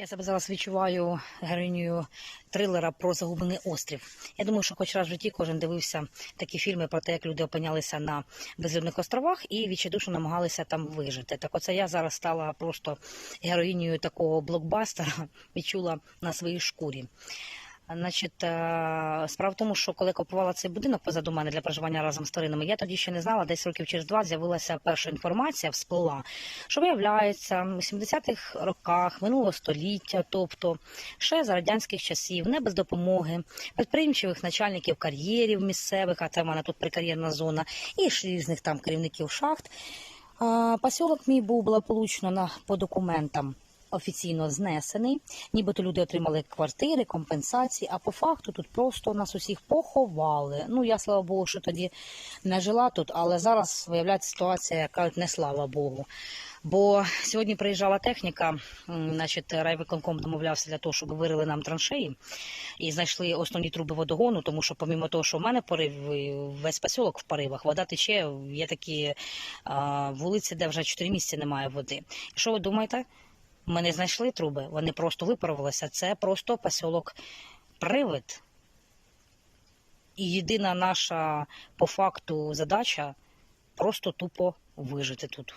Я себе зараз відчуваю героїнею трилера про загублений острів. Я думаю, що хоч раз в житті кожен дивився такі фільми про те, як люди опинялися на безлюдних островах і відчайдушно намагалися там вижити. Так оце я зараз стала просто героїнею такого блокбастера, відчула на своїй шкурі. Значить, е, справа в тому, що коли купувала цей будинок позаду мене для проживання разом з тваринами, я тоді ще не знала, десь років через два з'явилася перша інформація, всплила, що виявляється, у 70-х роках минулого століття, тобто ще за радянських часів, не без допомоги підприємчивих начальників кар'єрів місцевих, а це в мене тут прикар'єрна зона, і різних там керівників шахт. А, Посілок мій був благополучно на по документам офіційно знесений, нібито люди отримали квартири, компенсації, а по факту тут просто нас усіх поховали. Ну я слава Богу, що тоді не жила тут, але зараз виявляється ситуація, яка не слава Богу. Бо сьогодні приїжджала техніка, значить, райвиконком домовлявся для того, щоб вирили нам траншеї і знайшли основні труби водогону, тому що помімо того, що в мене порив, весь посілок в поривах, вода тече, є такі а, вулиці, де вже 4 місяці немає води. І що ви думаєте? Ми не знайшли труби, вони просто виправилися. Це просто посілок привид. І єдина наша по факту задача просто тупо вижити тут.